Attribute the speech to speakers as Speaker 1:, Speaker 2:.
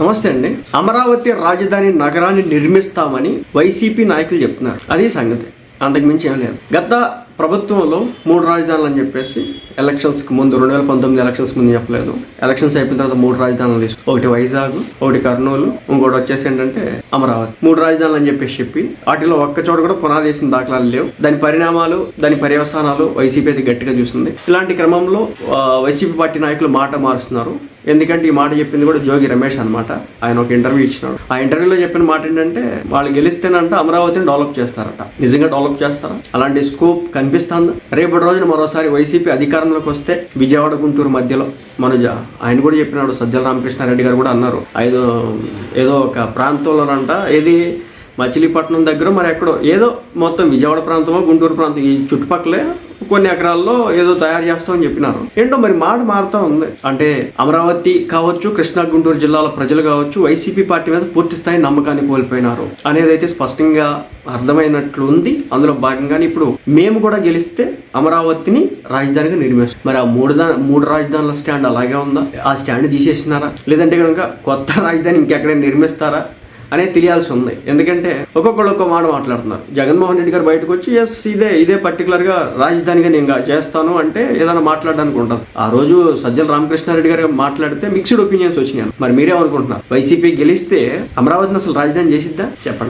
Speaker 1: నమస్తే అండి. అమరావతి రాజధాని నగరాన్ని నిర్మిస్తామని వైసీపీ నాయకులు చెప్తున్నారు. అది సంగతి. అంతకుమించి ఏం లేదు. గత ప్రభుత్వంలో మూడు రాజధానులు అని చెప్పేసి ఎలక్షన్స్కి ముందు రెండు వేల పంతొమ్మిది ఎలక్షన్స్ ముందు చెప్పలేదు. ఎలక్షన్స్ అయిపోయిన తర్వాత మూడు రాజధానులు తీసుకు ఒకటి వైజాగ్ ఒకటి కర్నూలు ఇంకోటి వచ్చేసి ఏంటంటే అమరావతి. మూడు రాజధానులు అని చెప్పేసి చెప్పి వాటిలో ఒక్క చోట కూడా పునాది వేసిన దాఖలాలు లేవు. దాని పరిణామాలు దాని పర్యవసానాలు వైసీపీ అయితే గట్టిగా చూస్తుంది ఇలాంటి క్రమంలో వైసీపీ పార్టీ నాయకులు మాట మారుస్తున్నారు. ఎందుకంటే ఈ మాట చెప్పింది కూడా జోగి రమేష్ అన్నమాట. ఆయన ఒక ఇంటర్వ్యూ ఇచ్చినాడు. ఆ ఇంటర్వ్యూలో చెప్పిన మాట ఏంటంటే వాళ్ళు గెలిస్తేనంట అమరావతిని డెవలప్ చేస్తారట. నిజంగా డెవలప్ చేస్తారా? అలాంటి స్కోప్ కనిపిస్తుందా. రేపటి రోజున మరోసారి వైసీపీ అధికారంలోకి వస్తే విజయవాడ గుంటూరు మధ్యలో మన ఆయన కూడా చెప్పినాడు సజ్జల రామకృష్ణారెడ్డి గారు కూడా అన్నారు. ఐదో ఏదో ఒక ప్రాంతంలోనంట. ఏది? మచిలీపట్నం దగ్గర మరి ఎక్కడో ఏదో మొత్తం విజయవాడ ప్రాంతమో గుంటూరు ప్రాంతం ఈ చుట్టుపక్కలే కొన్ని ఎకరాల్లో ఏదో తయారు చేస్తామని చెప్పినారు. ఏంటో మరి మాట మారుతా ఉంది. అంటే అమరావతి కావచ్చు కృష్ణా గుంటూరు జిల్లాల ప్రజలు కావచ్చు వైసీపీ పార్టీ మీద పూర్తి స్థాయి నమ్మకాన్ని కోల్పోయినారు. అనేది అయితే స్పష్టంగా అర్థమైనట్లు ఉంది అందులో భాగంగానే ఇప్పుడు మేము కూడా గెలిస్తే అమరావతిని రాజధానిగా నిర్మిస్తాం. మరి ఆ మూడు దా మూడు రాజధానుల స్టాండ్ అలాగే ఉందా? ఆ స్టాండ్ తీసేసినారా? లేదంటే కనుక కొత్త రాజధాని ఇంకెక్కడైనా నిర్మిస్తారా? అనేది తెలియాల్సి ఉంది. ఎందుకంటే ఒక్కొక్కళ్ళు ఒక్కో మాట మాట్లాడుతున్నారు. జగన్మోహన్ రెడ్డి గారు బయటకు వచ్చి ఎస్ ఇదే ఇదే పర్టికులర్గా రాజధానిగా నేను చేస్తాను అంటే ఏదైనా మాట్లాడడానికి ఉంటుంది. ఆ రోజు సజ్జల రామకృష్ణారెడ్డి గారు మాట్లాడితే మిక్స్డ్ ఒపీనియన్స్ వచ్చినాయి. మరి మీరేమనుకుంటున్నారు? వైసీపీ గెలిస్తే అమరావతిని అసలు రాజధాని చేసిద్దా? చెప్పండి.